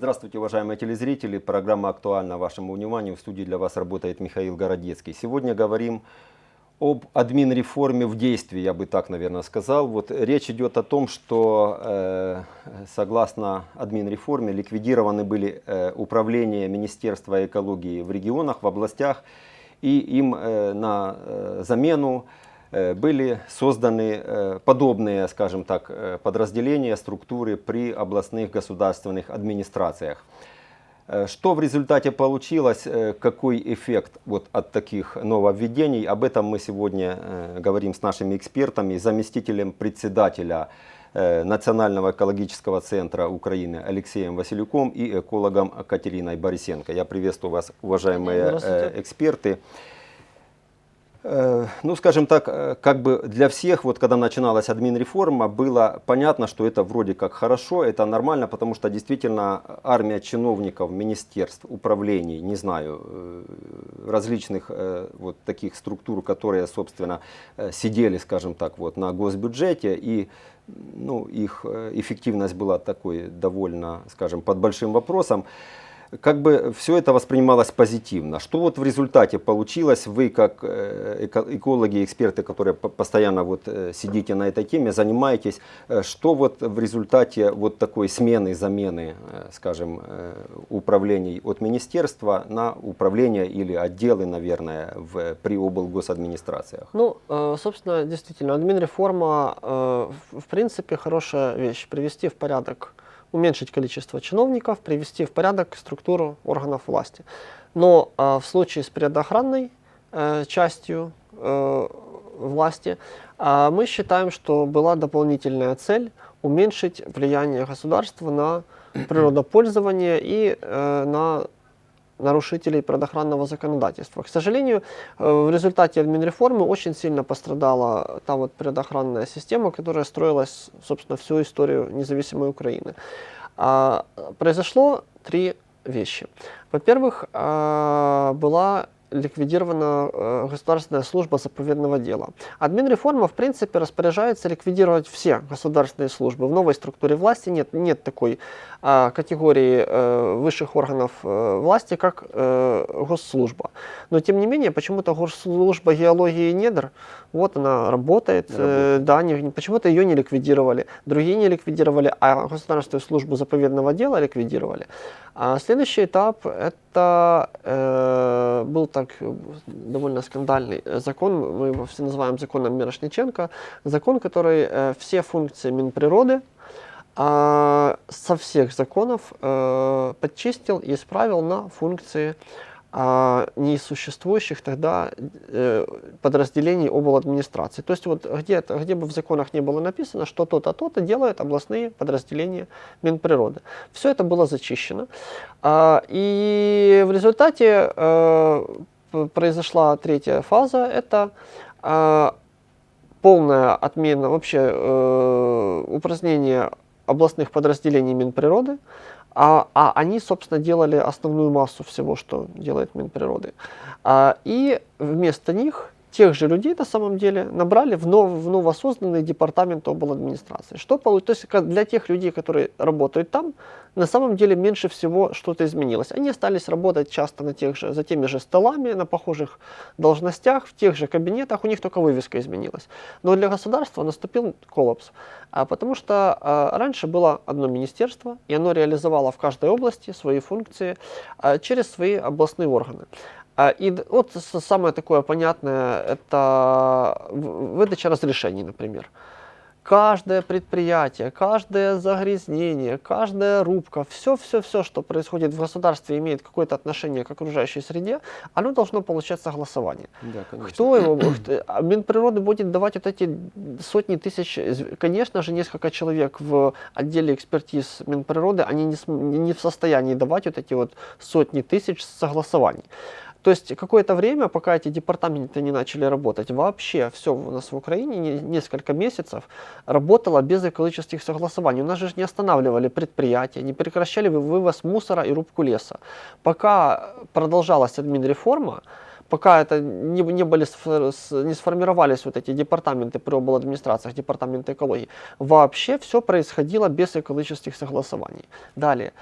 Здравствуйте, уважаемые телезрители. Программа актуальна вашему вниманию. В студии для вас работает Михаил Городецкий. Сегодня говорим об админреформе в действии, я бы так, наверное, сказал. Вот речь идет о том, что э, согласно админреформе ликвидированы были э, управления Министерства экологии в регионах, в областях, и им э, на э, замену э, были созданы э, подобные, скажем так, э, подразделения, структуры при областных государственных администрациях. Э, Что в результате получилось, э, какой эффект вот от таких нововведений, об этом мы сегодня э, говорим с нашими экспертами, заместителем председателя э, Национального экологического центра Украины Алексеем Василюком и экологом Катериной Борисенко. Я приветствую вас, уважаемые Здравствуйте. э, эксперты. Э, Ну, скажем так, э, как бы для всех, вот когда начиналась админреформа, было понятно, что это вроде как хорошо, это нормально, потому что действительно армия чиновников, министерств, управлений, не знаю, э, различных э, вот таких структур, которые, собственно, э, сидели, скажем так, вот на госбюджете, и ну, их э, эффективность была такой довольно, скажем, под большим вопросом как бы все это воспринималось позитивно. Что вот в результате получилось? Вы как э, эко- экологи, эксперты, которые по- постоянно вот э, сидите на этой теме, занимаетесь, э, что вот в результате вот такой смены, замены, скажем, управлений от министерства на управление или отделы, наверное, в, при облгосадминистрациях? Ну, собственно, действительно, админреформа, в принципе, хорошая вещь. Привести в порядок, уменьшить количество чиновников, привести в порядок структуру органов власти. Но э, в случае с предохранной э, частью э, власти э, мы считаем, что была дополнительная цель уменьшить влияние государства на природопользование и э, на нарушителей предохранного законодательства. К сожалению, э, в результате админреформы очень сильно пострадала та вот предохранная система, которая строилась, собственно, всю историю независимой Украины. А, Произошло три вещи. Во-первых, а, была ликвидирована э, государственная служба заповедного дела. Админреформа, в принципе, распоряжается ликвидировать все государственные службы. В новой структуре власти нет, нет такой а, категории э, высших органов э, власти, как э, госслужба. Но, тем не менее, почему-то госслужба геологии и недр, вот она работает, э, да, не- почему-то ее не ликвидировали, другие не ликвидировали, а государственную службу заповедного дела ликвидировали. А следующий этап это э, был так э, довольно скандальный э, закон, мы его все называем законом Мирошниченко, закон, который э, все функции Минприроды а, со всех законов э, подчистил и исправил на функции а, несуществующих тогда э, подразделений обл. администрации. То есть вот где, где бы в законах не было написано, что то-то, то-то делают областные подразделения Минприроды. Все это было зачищено. А, и в результате э, произошла третья фаза, это а, полная отмена вообще э, упразднения областных подразделений Минприроды, а, а они, собственно, делали основную массу всего, что делает Минприроды. А, и вместо них тех же людей на самом деле набрали в, нов, в новосозданный департамент администрации. Что получ- То есть для тех людей, которые работают там, на самом деле меньше всего что-то изменилось. Они остались работать часто на тех же, за теми же столами, на похожих должностях, в тех же кабинетах, у них только вывеска изменилась. Но для государства наступил коллапс, а, потому что а, раньше было одно министерство, и оно реализовало в каждой области свои функции а, через свои областные органы. А, И вот самое такое понятное, это выдача разрешений, например. Каждое предприятие, каждое загрязнение, каждая рубка, все-все-все, что происходит в государстве, имеет какое-то отношение к окружающей среде, оно должно получать согласование. Да, конечно. Кто его, кто- а Минприроды будет давать вот эти сотни тысяч, конечно же, несколько человек в отделе экспертиз Минприроды, они не, не в состоянии давать вот эти вот сотни тысяч согласований. То есть какое-то время, пока эти департаменты не начали работать, вообще все у нас в Украине не- несколько месяцев работало без экологических согласований. У нас же не останавливали предприятия, не прекращали вы- вывоз мусора и рубку леса. Пока продолжалась админреформа, пока это не, не, были, не сформировались вот эти департаменты при обл. администрациях, департаменты экологии, вообще все происходило без экологических согласований. Далее.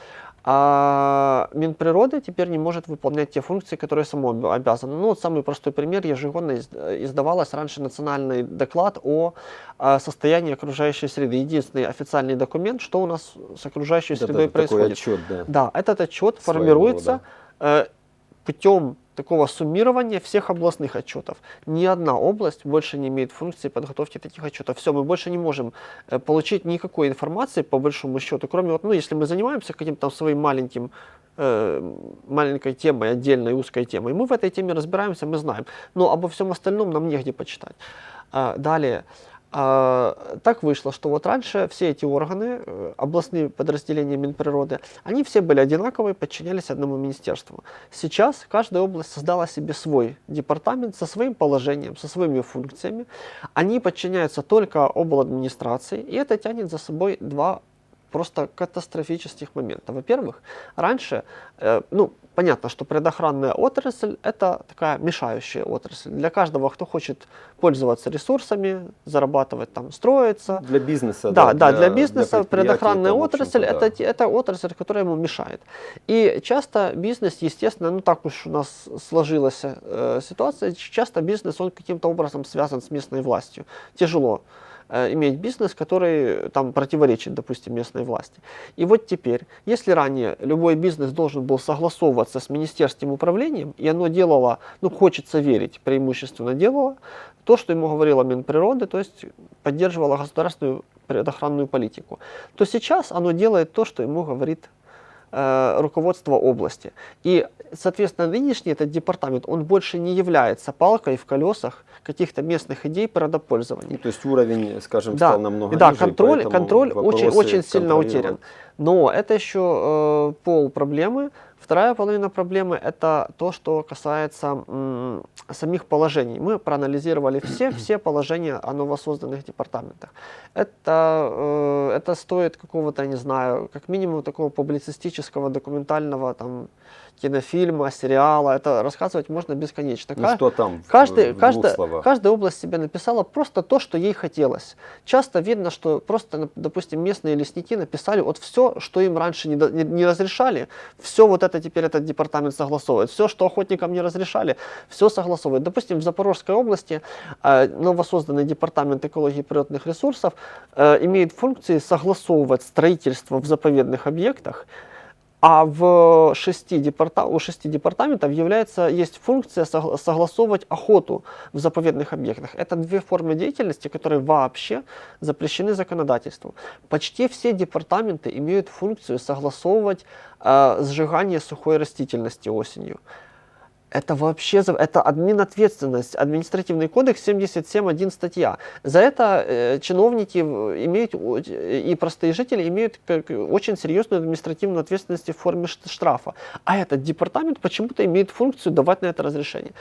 А Минприроды теперь не может выполнять те функции, которые само об- обязано. Ну, вот самый простой пример. Ежегодно из- издавалось раньше национальный доклад о а, состоянии окружающей среды. Единственный официальный документ, что у нас с окружающей Да-да, средой такой происходит. отчет, да. Да, этот отчет Своего формируется э, путем такого суммирования всех областных отчетов. Ни одна область больше не имеет функции подготовки таких отчетов. Все, мы больше не можем э, получить никакой информации по большому счету, кроме вот, ну, если мы занимаемся каким-то своим маленьким э, маленькой темой, отдельной узкой темой. Мы в этой теме разбираемся, мы знаем. Но обо всем остальном нам негде почитать. А, далее. А, так вышло, что вот раньше все эти органы, э, областные подразделения Минприроды, они все были одинаковые, подчинялись одному министерству. Сейчас каждая область создала себе свой департамент со своим положением, со своими функциями. Они подчиняются только обладминистрации, и это тянет за собой два просто катастрофических момента. Во-первых, раньше, э, ну, понятно, что предохранная отрасль – это такая мешающая отрасль. Для каждого, кто хочет пользоваться ресурсами, зарабатывать там, строиться. Для бизнеса, Да, да, для, бизнеса предприятий предохранная в отрасль общем-то, это, это отрасль, которая ему мешает. И часто бизнес, естественно, ну так уж у нас сложилась э, ситуация, часто бизнес, он каким-то образом связан с местной властью. Тяжело иметь бизнес, который там противоречит, допустим, местной власти. И вот теперь, если ранее любой бизнес должен был согласовываться с министерским управлением, и оно делало, ну хочется верить, преимущественно делало, то, что ему говорила Минприроды, то есть поддерживало государственную предохранную политику, то сейчас оно делает то, что ему говорит э, руководство области. И, соответственно, нынешний этот департамент, он больше не является палкой в колесах каких-то местных идей природопользования. Ну, то есть уровень, скажем, Да, стал намного да, ниже, и контроль, контроль очень, очень сильно утерян. Но это еще э, пол проблемы. Вторая половина проблемы это то, что касается м, самих положений. Мы проанализировали все, все положения о новосозданных департаментах. Это, э, это стоит какого-то, не знаю, как минимум такого публицистического, документального там, кинофильма, сериала. Это рассказывать можно бесконечно. Ну Ка- что там, Каждый, в каждая, словах? каждая область себе написала просто то, что ей хотелось. Часто видно, что просто, допустим, местные лесники написали вот все, что им раньше не, не- не разрешали, все вот это теперь этот департамент согласовывает. Все, что охотникам не разрешали, все согласовывает. Допустим, в Запорожской области э, новосозданный департамент экологии и природных ресурсов э, имеет функции согласовывать строительство в заповедных объектах, а в шести департа... у шести департаментов является, есть функция согла- согласовывать охоту в заповедных объектах. Это две формы деятельности, которые вообще запрещены законодательством. Почти все департаменты имеют функцию согласовывать э, сжигание сухой растительности осенью. Это вообще, это админ ответственность, административный кодекс 77.1 статья. За это э, чиновники имеют, и простые жители имеют очень серьезную административную ответственность в форме штрафа. А этот департамент почему-то имеет функцию давать на это разрешение.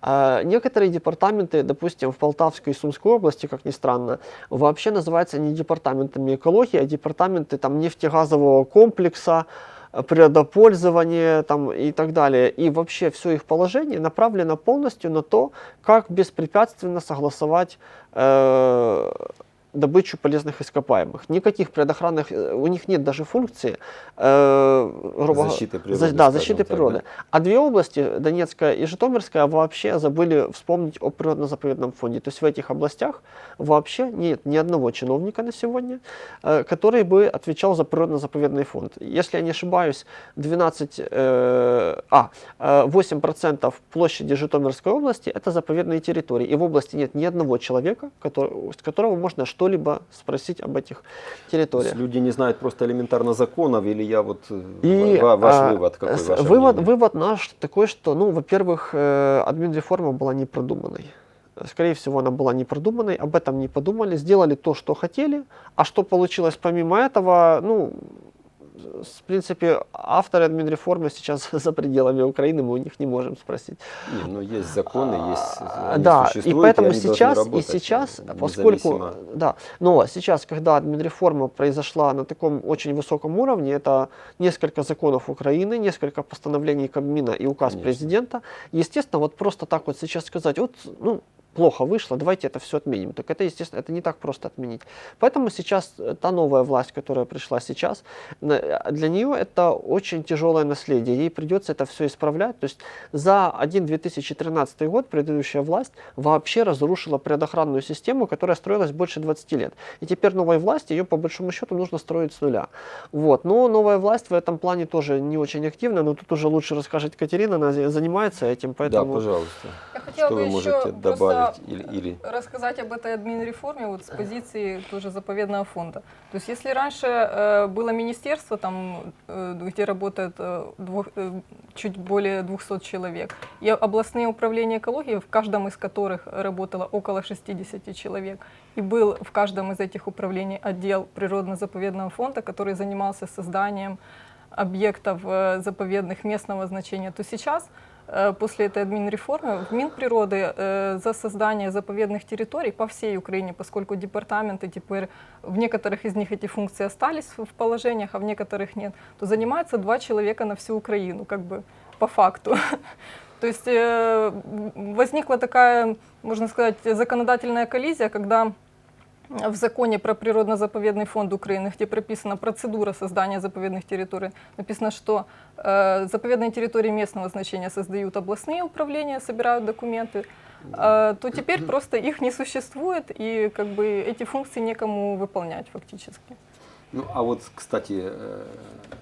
А некоторые департаменты, допустим, в Полтавской и Сумской области, как ни странно, вообще называются не департаментами экологии, а департаменты там, нефтегазового комплекса, природопользования там, и так далее. И вообще все их положение направлено полностью на то, как беспрепятственно согласовать э, добычу полезных ископаемых. Никаких предохранных, э, у них нет даже функции э, грубо Защиты природы, за- да, защиты так, природы. да. А две области, Донецкая и Житомирская, вообще забыли вспомнить о природно-заповедном фонде. То есть в этих областях вообще нет ни одного чиновника на сегодня, э, который бы отвечал за природно-заповедный фонд. Если я не ошибаюсь, 12, э, а, э, 8% площади Житомирской области это заповедные территории. И в области нет ни одного человека, который, с которого можно что-либо спросить об этих То территориях. люди не знают просто элементарно законов, или я вот э, И ва- ваш а, вывод какой? ваше вывод, мнение? вывод наш такой, что, ну, во-первых, э, админреформа была не продуманной. Скорее всего, она была не продуманной, об этом не подумали, сделали то, что хотели, а что получилось помимо этого, ну, в принципе, авторы админреформы сейчас за пределами Украины, мы у них не можем спросить. Не, ну есть законы, есть А, они да, и поэтому должны сейчас, и сейчас, э, поскольку, да, но сейчас, когда админреформа произошла на таком очень высоком уровне, это несколько законов Украины, несколько постановлений Кабмина и указ Конечно. президента, естественно, вот просто так вот сейчас сказать, вот, ну, плохо вышло, давайте это все отменим. Так это, естественно, это не так просто отменить. Поэтому сейчас э, та новая власть, которая пришла сейчас, на- для нее это очень тяжелое наследие. Ей придется это все исправлять. То есть за один 2013 год предыдущая власть вообще разрушила предохранную систему, которая строилась больше 20 лет. И теперь новой власти ее по большому счету нужно строить с нуля. Вот. Но новая власть в этом плане тоже не очень активна, но тут уже лучше расскажет Катерина, она за- занимается этим, Да, поэтому... пожалуйста. Я хотела Что бы вы еще можете добавить или, или... рассказать об этой админ-реформе вот с позиции тоже заповедного фонда. То есть если раньше э, было министерство, там, э, где работает э, двух- э, чуть более 200 человек, и областные управления экологии, в каждом из которых работало около 60 человек, и был в каждом из этих управлений отдел природно-заповедного фонда, который занимался созданием объектов э, заповедных местного значения, то сейчас э, после этой админреформы в Минприроды э, за создание заповедных территорий по всей Украине, поскольку департаменты теперь в некоторых из них эти функции остались в положениях, а в некоторых нет, то занимается два человека на всю Украину, как бы по факту. То есть э, возникла такая, можно сказать, законодательная коллизия, когда в законе про природно-заповедный фонд Украины, где прописана процедура создания заповедных территорий, написано, что э, заповедные территории местного значения создают областные управления, собирают документы, э, то теперь просто их не существует, и как бы эти функции некому выполнять фактически. Ну, а вот, кстати, э,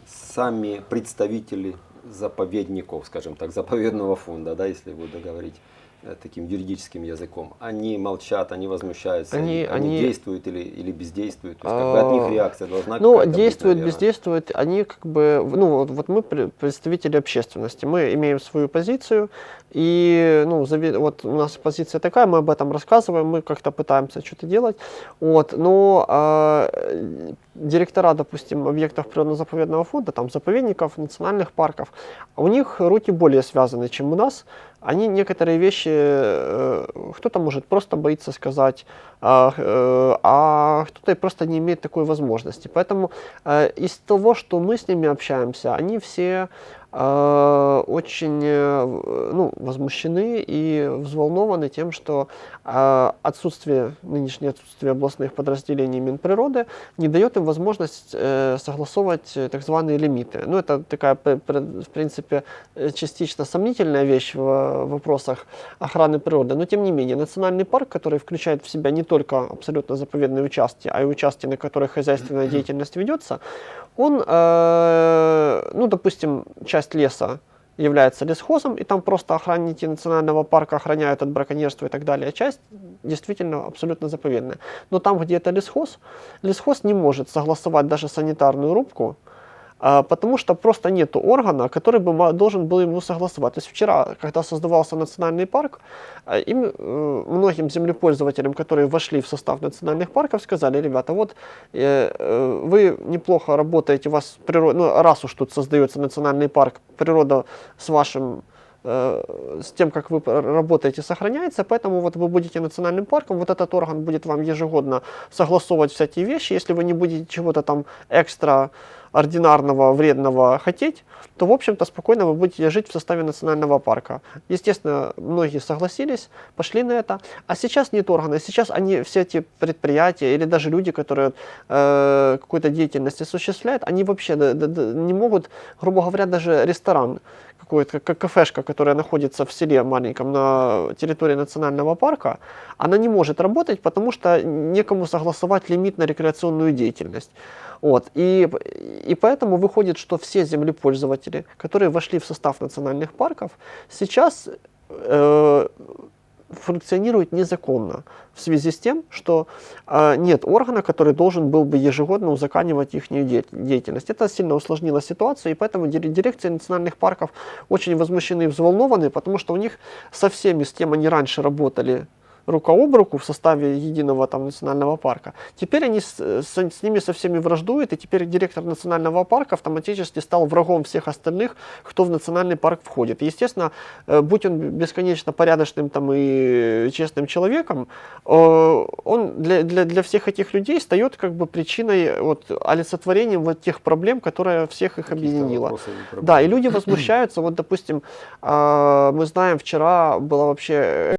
сами представители заповедников, скажем так, заповедного фонда, да, если буду говорить э, таким юридическим языком, они молчат, они возмущаются, Они- они, они- действуют или, или бездействуют, то есть как бы от них А, реакция должна Ну, быть, действуют, наверное. бездействуют, они как бы, ну, вот, вот мы пре- представители общественности, мы имеем свою позицию, и, ну, вот у нас позиция такая, мы об этом рассказываем, мы как-то пытаемся что-то делать, вот, но э, директора, допустим, объектов природно-заповедного фонда, там, заповедников, национальных парков, у них руки более связаны, чем у нас, они некоторые вещи, э, кто-то может просто боится сказать, а, э, а кто-то и просто не имеет такой возможности. Поэтому э, из того, что мы с ними общаемся, они все очень э, ну, возмущены и взволнованы тем, что э, отсутствие, нынешнее отсутствие областных подразделений Минприроды не дает им возможность э, согласовывать э, так званые лимиты. Ну, это такая, в принципе, э, частично сомнительная вещь в вопросах охраны природы, но тем не менее, национальный парк, который включает в себя не только абсолютно заповедные участки, а и участки, на которых хозяйственная деятельность ведется, он, э, ну, допустим, часть леса является лесхозом, и там просто охранники национального парка охраняют от браконьерства и так далее. Часть действительно абсолютно заповедная. Но там, где это лесхоз, лесхоз не может согласовать даже санитарную рубку, потому что просто нет органа, который бы должен был ему согласовать. То есть вчера, когда создавался национальный парк, а, им, э, многим землепользователям, которые вошли в состав национальных парков, сказали, ребята, вот э, э, вы неплохо работаете, у вас природа, ну, раз уж тут создается национальный парк, природа с вашим с тем, как вы работаете, сохраняется, поэтому вот вы будете национальным парком, вот этот орган будет вам ежегодно согласовывать всякие вещи, если вы не будете чего-то там экстра ординарного, вредного хотеть, то, в общем-то, спокойно вы будете жить в составе национального парка. Естественно, многие согласились, пошли на это. А сейчас нет органа. Сейчас они, все эти предприятия или даже люди, которые э, какую-то деятельность осуществляют, они вообще не могут, грубо говоря, даже ресторан какой-то, как кафешка, которая находится в селе маленьком на территории национального парка, она не может работать, потому что некому согласовать лимит на рекреационную деятельность. Вот. И, и поэтому выходит, что все землепользователи, которые вошли в состав национальных парков, сейчас э, функционируют незаконно в связи с тем, что э, нет органа, который должен был бы ежегодно узаканивать их деятельность. Это сильно усложнило ситуацию, и поэтому дир- дирекции национальных парков очень возмущены и взволнованы, потому что у них со всеми, с кем они раньше работали рука об руку в составе единого там национального парка. Теперь они с, с- с ними со всеми враждуют, и теперь директор национального парка автоматически стал врагом всех остальных, кто в национальный парк входит. И, естественно, э, будь он бесконечно порядочным там и честным человеком, э, он для, для, для всех этих людей стает как бы причиной, вот, олицетворением вот тех проблем, которые всех их объединила. Да, и люди возмущаются. Вот, допустим, а, мы знаем, вчера была вообще